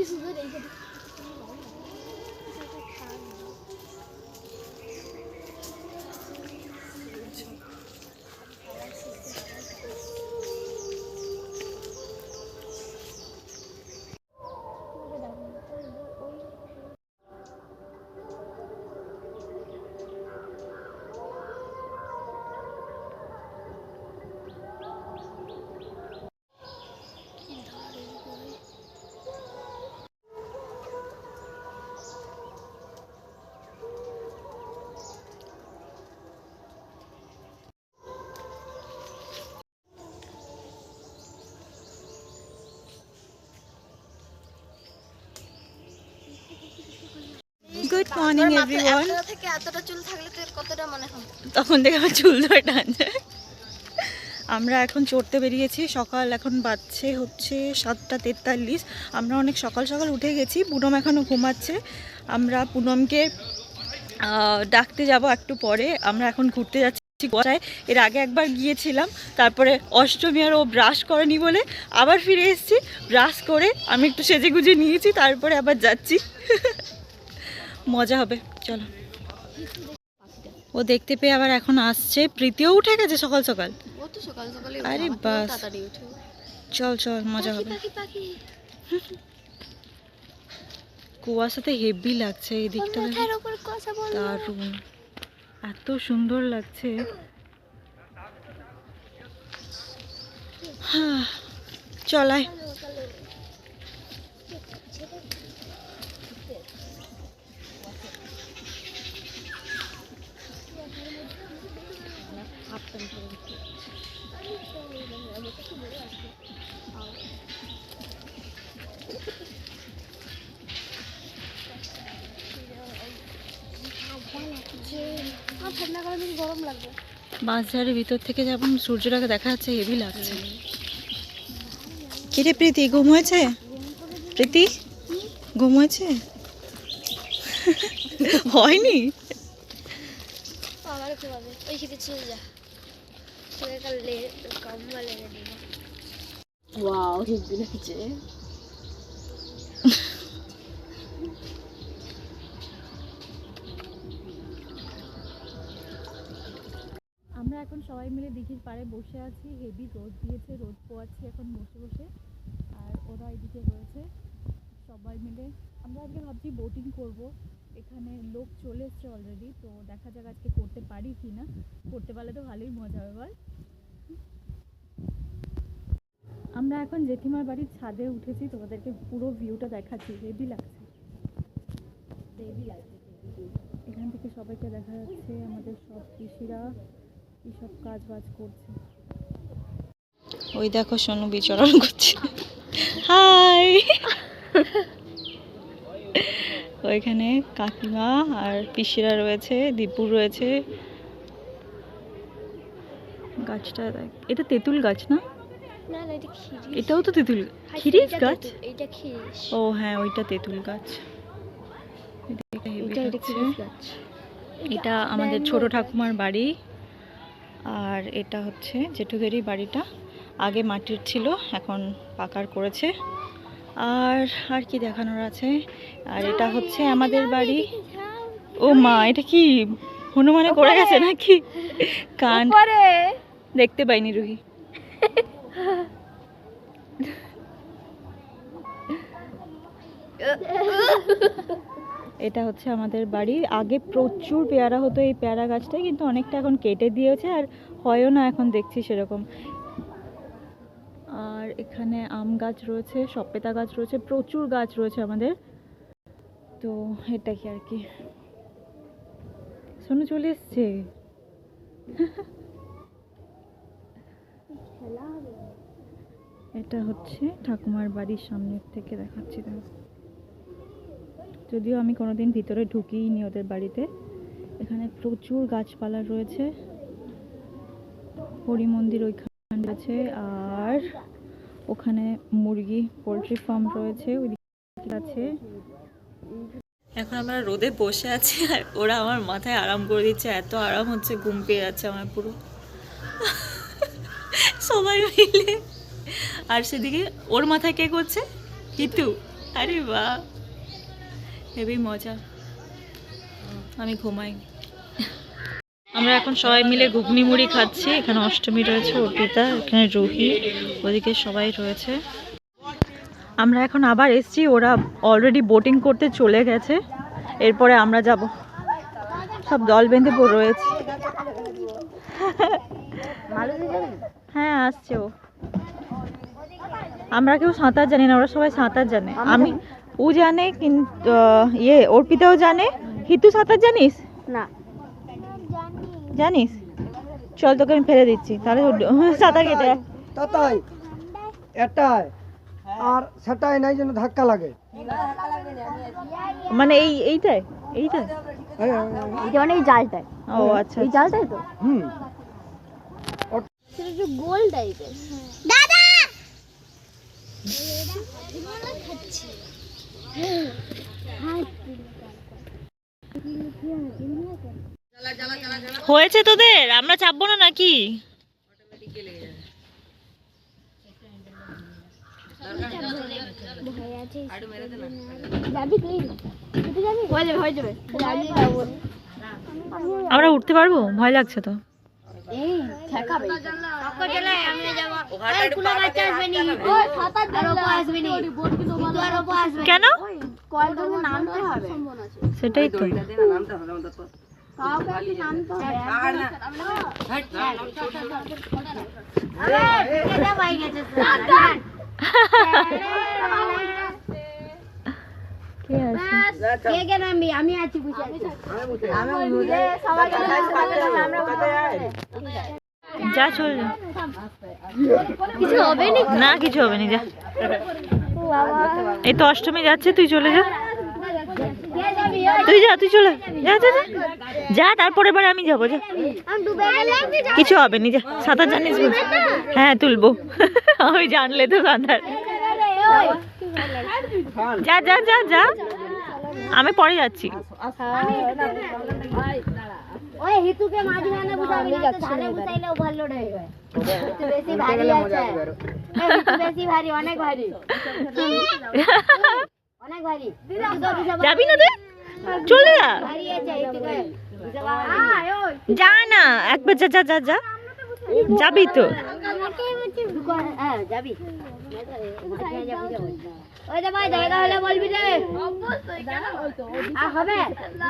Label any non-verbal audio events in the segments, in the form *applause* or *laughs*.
কি সুন্দর এই যে- কি মর্নিং তোর এভরিওয়ান থেকে এতটা চুল থাকলে কতটা মনে হয়? তখন থেকে আমার চুল ধরে টানছে। আমরা এখন চড়তে বেরিয়েছি সকাল এখন বাজছে হচ্ছে সাতটা তেতাল্লিশ। আমরা অনেক সকাল সকাল উঠে গেছি পুনম এখনও ঘুমাচ্ছে। আমরা পুনমকে ডাকতে যাব একটু পরে। আমরা এখন ঘুরতে যাচ্ছি গোয়ায়। এর আগে একবার গিয়েছিলাম তারপরে অষ্টমী আর ও ব্রাশ করেনি বলে আবার ফিরে এসেছি। ব্রাশ করে আমি একটু সেজে গুজে নিয়েছি তারপরে আবার যাচ্ছি। *laughs* মজা হবে চলো। ও দেখতে পেয়ে আবার এখন আসছে। প্রীতিও উঠে গেছে সকাল সকাল। আরে বাস। চল চল মজা হবে। কুয়াশাতে হেভি লাগছে এই দিকটা। দারুণ। এত সুন্দর লাগছে। হ্যাঁ, বাঁশঝাড়ের ভিতর থেকে যেমন সূর্যটাকে দেখা যাচ্ছে হেভি লাগছে। কিরে প্রীতি ঘুম হয়েছে? প্রীতি ঘুম হয়েছে? হয়নি? আমার ঘুমাবে ওই খেতে চলে যা তোকে কাল কম্বল এনে দিব ওয়াও হেভি লাগছে আমরা এখন সবাই মিলে দিঘির পাড়ে বসে আছি। হেভি রোদ দিয়েছে রোদ পোয়াচ্ছি এখন বসে বসে। আর ওরা এদিকে রয়েছে। সবাই মিলে আমরা আজকে ভাবছি বোটিং করব। এখানে লোক চলে এসছে অলরেডি তো দেখা যাক আজকে করতে পারি কি না করতে পারলে তো ভালোই মজা হবে বল। আমরা এখন জেঠিমার বাড়ির ছাদে উঠেছি তোমাদেরকে পুরো ভিউটা দেখাচ্ছি। হেভি লাগছে। হেভি লাগছে। এখান থেকে সবাইকে দেখা যাচ্ছে আমাদের সব পিসিরা। কি সব কাজ বাজ করছে। ওই দেখো সোনু বিচরণ করছে। হাই! ওইখানে কাকিমা আর পিসিরা রয়েছে দীপু রয়েছে। গাছটা দেখ এটা তেঁতুল গাছ না? না না এটা খিরিস এটাও তো তেঁতুল খিরিস গাছ? ও হ্যাঁ ওইটা তেঁতুল গাছ। এটা আমাদের ছোট ঠাকুমার বাড়ি। আর এটা হচ্ছে জেঠুদেরই বাড়িটা। আগে মাটির ছিল এখন পাকার করেছে। আর আর কি দেখানোর আছে? আর এটা হচ্ছে আমাদের বাড়ি। ও মা এটা কি হনুমানে করে গেছে নাকি? কান দেখতে পাইনি রুহি। *laughs* এটা হচ্ছে আমাদের বাড়ি। আগে প্রচুর পেয়ারা হতো এই পেয়ারা গাছটাই কিন্তু অনেকটা এখন কেটে দিয়েছে আর হয়ও না এখন দেখছি সেরকম। আর এখানে আম গাছ রয়েছে সপেতা গাছ রয়েছে প্রচুর গাছ রয়েছে আমাদের। তো এটা কি আর কি? শোনো চলে এসছে? এটা হচ্ছে ঠাকুমার বাড়ির সামনের থেকে দেখাচ্ছি দেখো যদিও আমি কোনোদিন ভিতরে ঢুকিনি ওদের বাড়িতে। এখানে প্রচুর গাছপালা রয়েছে। হরি মন্দির ওইখানে আছে আর ওখানে মুরগি, পোলট্রি ফার্ম রয়েছে আছে। এখন আমরা রোদে বসে আছি আর ওরা আমার মাথায় আরাম করে দিচ্ছে, এত আরাম হচ্ছে, ঘুম পেয়ে যাচ্ছে আমার পুরো। সবাই মিলে। আর সেদিকে ওর মাথায় কে করছে? হিতু আরে বাহ। হেবি মজা। আমি ঘুমাই। আমরা এখন সবাই মিলে ঘুগনি মুড়ি খাচ্ছি। এখানে অষ্টমী রয়েছে অর্পিতা এখানে রুহি ওদিকে সবাই রয়েছে। আমরা এখন আবার এসছি ওরা অলরেডি বোটিং করতে চলে গেছে। এরপরে আমরা যাব। সব দল বেঁধে রয়েছে। হ্যাঁ আসছে ও। আমরা কেউ সাঁতার জানি না ওরা সবাই সাঁতার জানে। আমি ও জানে কিন্তু ইয়ে অর্পিতাও জানে। হিতু সাঁতার জানিস? না। জানিস? চল তোকে আমি ফেলে দিচ্ছি। তাহলে *laughs* সাঁতার কেটে। তাতাই এটাই। আর সেটাই নাই যেন ধাক্কা লাগে। মানে এই এইটাই এইটাই। মানে এই জালটায় ও আচ্ছা এই জালটাই তো? হুম। সেটা একটু গোল টাইপের। দাদা! হয়েছে তোদের? আমরা চাপবো না নাকি? আমরা উঠতে পারব? ভয় লাগছে তো। কেন সেটাই তো নামতে হবে কে আছে কে কে নামবি আমি আছি বুঝে আছি। সবাই যা চল কিছু হবে নি? না কিছু হবে না যা। এই তো অষ্টমী যাচ্ছে তুই চলে যা। তুই যা তুই চলে যা যা যা। যা তারপরে এবার আমি যাব যা। কিছু হবে না যা। সাঁতার জানিস? হ্যাঁ তুলবো। আমি জানলে তো সাঁতার। যা যা যা যা। আমি পরে যাচ্ছি। ওই হিতুকে মাঝখানে বুঝাবি না তো বুঝাইলে ওভারলোড হয়ে। যাবে বেশি ভারী আছে। বেশি ভারী অনেক ভারী। অনেক ভারী। যাবি না তুই? চলে যা। যা না একবার যা যা যা যা। যাবি তো। হ্যাঁ যাবি। ওই তো জায়গা হলে বলবি রে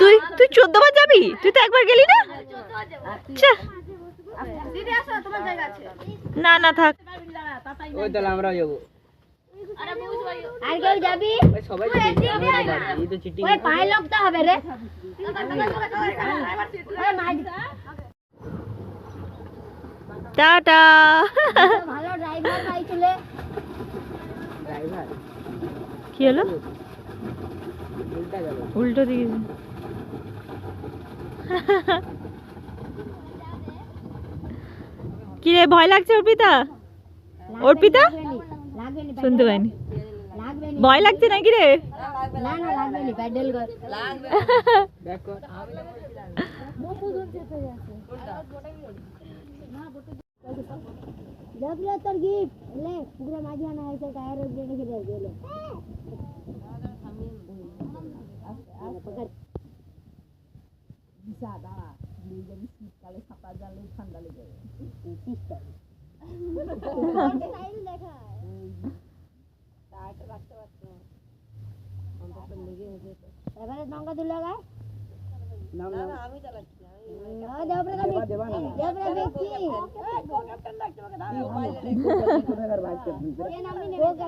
তুই তুই চোদ্দ বার যাবি? তুই তো একবার গেলি না? না না থাক। আমরা যাব। আর কেউ যাবি? সবাই এই তো চিঠি ওই পায়ে লোকটা হবে রে। টাটা। ভালো ড্রাইভার পাইছিলে। ড্রাইভার কি হলো? উল্টো দিকে। কি রে, ভয় লাগছে অর্পিতা? অর্পিতা? শুনতে পাইনি। ভয় লাগছে নাকি রে? না না লাগবে নি প্যাডেল কর ব্যাক কর যাবি তোর গিফট লে পুরো মাঝে আনা হয়েছে টায়ার উপরে রেখে দে গেলে এবারে নঙ্কা তুলে গায় নাম নাম দেবরে দেবা দেবা না দেবরে দেখছি কোথাকার বাইক করছিস ये नामी नहीं होगा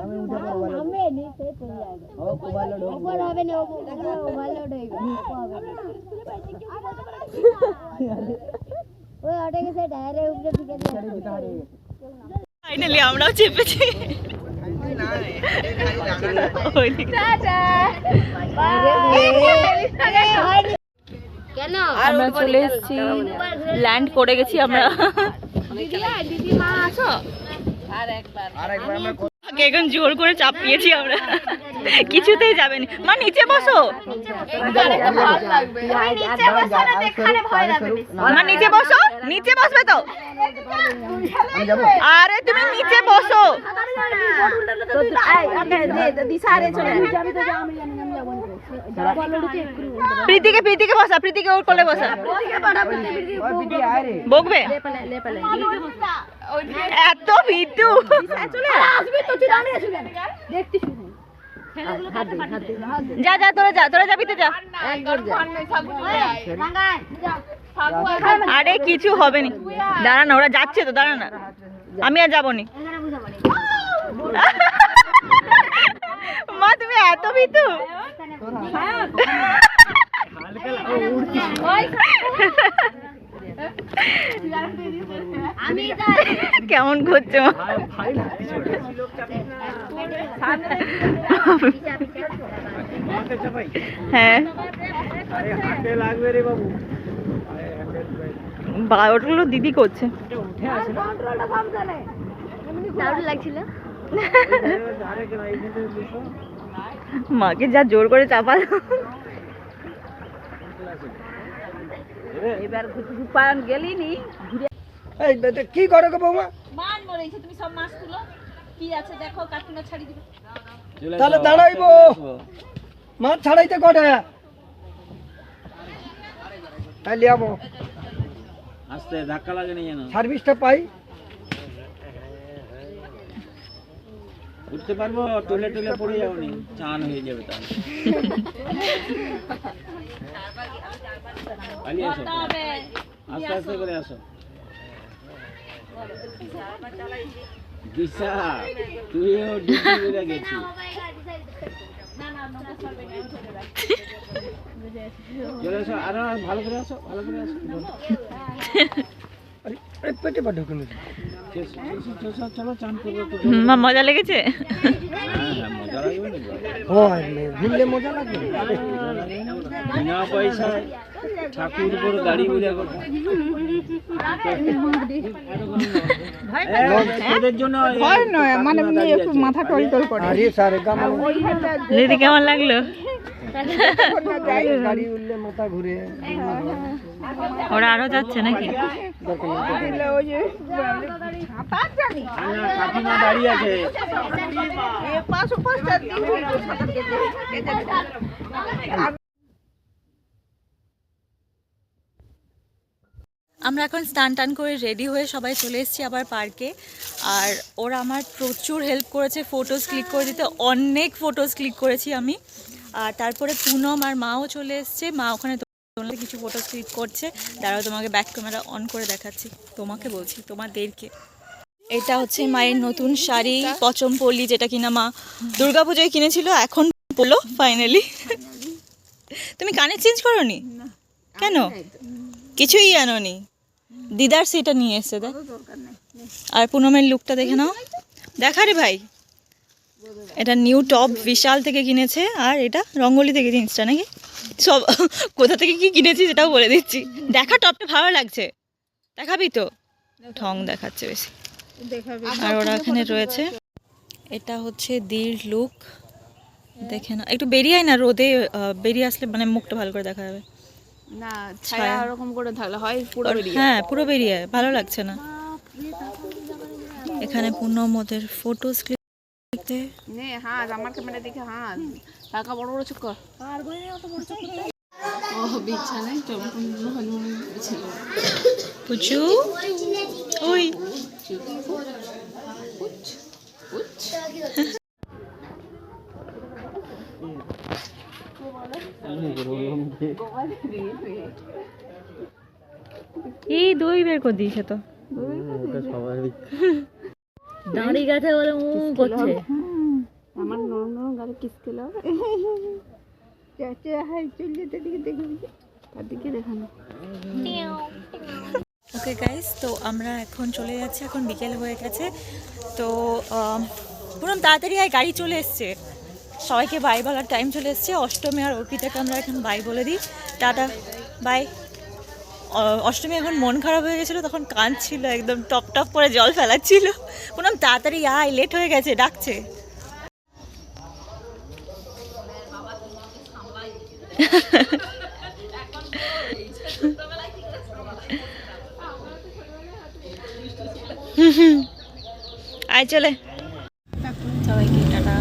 আমি উঠে পড়বো हमें नहीं से चल जाएगा ও ওভারলোড হোক ऊपर হবে না ওভারলোড হইবে ওই অটো গেছে টায়ারে উপরে ঢুকে দিয়ে ফাইনালি আমরাও চেপেছি ওইদিকে। কেন আমরা চলে এসেছি। ল্যান্ড করে গেছি আমরা। দিদি মা আসো। আর একবার। আমরা এখন জোর করে চাপিয়েছি আমরা। কিছুতেই যাবে না মা, নিচে বসো। মা, নিচে বসো, নিচে বসবে তো। আরে, তুমি নিচে বসো। প্রীতিকে প্রীতিকে বসা, প্রীতিকে ওর কোলে বসা। বকবে? এত ভিতু। যা যা তোরা যা তোরা যাবি তো যা। আরে কিছু হবে না। দাঁড়া না ওরা যাচ্ছে তো দাঁড়া না। আমি আর যাব নি। মা তুমি এত ভিতু। আমি কেমন করছ মা? হ্যাঁ। দিদি করছে। মাকে যা জোর করে চাপা এই বেটা, কি করো গো বৌমা? মান মরেছে তুমি সব মাছ তুলো। কি আছে? দেখো কাকিমা ছাড়ি দিবে। তাহলে দাঁড়াইবো। মাছ ছাড়াইতে কটা? তাই লিয়াবো। আস্তে ধাক্কা লাগে না যেন। সার্ভিসটা পাই। উঠতে পারব টুলে টুলে পড়ে যাব নি। চান হয়ে যাবে তাহলে। পালিয়ে আসো। আস্তে আস্তে করে আসো। দিশা তুইও ডিউটি করে গেছিস। চলে আসো আরও ভালো করে আসো ভালো করে আসো। মা মজা লেগেছে? হ্যাঁ? হ্যাঁ মজা লাগবে না হয় ঘুরলে মজা লাগবে বিনা পয়সায় ঠাকুর গাড়ি মানে দিদি কেমন লাগল? *laughs* মাথা ঘুরে ওরা আরও যাচ্ছে নাকি? দাঁড়িয়ে আছে আমরা এখন স্নান টান করে রেডি হয়ে সবাই চলে এসেছি আবার পার্কে আর ওরা আমার প্রচুর হেল্প করেছে ফটোজ ক্লিক করে দিতে। অনেক ফটোজ ক্লিক করেছি আমি। আর তারপরে পুনম আর মাও চলে এসছে। মা ওখানে তোমাদের কিছু ফটো ক্লিক করছে। দাঁড়াও তোমাকে ব্যাক ক্যামেরা অন করে দেখাচ্ছি। তোমাকে বলছি তোমাদেরকে। এটা হচ্ছে মায়ের নতুন শাড়ি পচম পল্লি যেটা কিনা মা দুর্গাপূজায় কিনেছিল এখন পড়ল ফাইনালি তুমি কানে চেঞ্জ করনি? কেন? কিছুই আনোনি। দিদার সেটা নিয়ে এসছে দেখ। আর পুনমের লুকটা দেখে নাও। দেখা রে ভাই। এটা নিউ টপ বিশাল থেকে কিনেছে আর এটা রঙ্গলি থেকে জিনিসটা নাকি? সব *laughs* কোথা থেকে কি কিনেছি সেটাও বলে দিচ্ছি। দেখা টপটা ভালো লাগছে। দেখাবি তো? ঠং দেখাচ্ছে বেশি। আর ওরা এখানে রয়েছে। এটা হচ্ছে দির লুক দেখে না একটু বেরিয়ে আয় না রোদে বেরিয়ে আসলে মানে মুখটা ভালো করে দেখা যাবে। না ছায়া ছায়া। করে থাকলে হয় পুরো বেরিয়ে হ্যাঁ পুরো বেরিয়ে আয়, ভালো লাগছে না। এখানে পূর্ণম ওদের ফটোস ক্লিকতে নে হাত আমার ক্যামেরা দেখে হাত টাকা বড় বড় চোখ কর ও বিছানায় চমকন হনুমান ছিল পুচু? ওই। এই দই বের করে দিয়েছে তো। *laughs* দাঁড়িয়ে গেছে বলে মু করছে। আমার নরম নরম গালে কিস খেলো তার দিকে দেখানো ওকে গাইস তো আমরা এখন চলে যাচ্ছি এখন বিকেল হয়ে গেছে। তো পুরো তাড়াতাড়ি আয় গাড়ি চলে এসছে। সবাইকে বাই বলার টাইম চলে এসছে। অষ্টমী আর অর্পিতাকে আমরা এখন বাই বলে দিই। টাটা বাই অষ্টমী এখন মন খারাপ হয়ে গেছিল, তখন কাঁদছিল, একদম টপ টপ করে জল ফেলাচ্ছিল। বললাম, তাড়াতাড়ি আয় লেট হয়ে গেছে, ডাকছে। আয়, চলে। সবাইকে টাটা।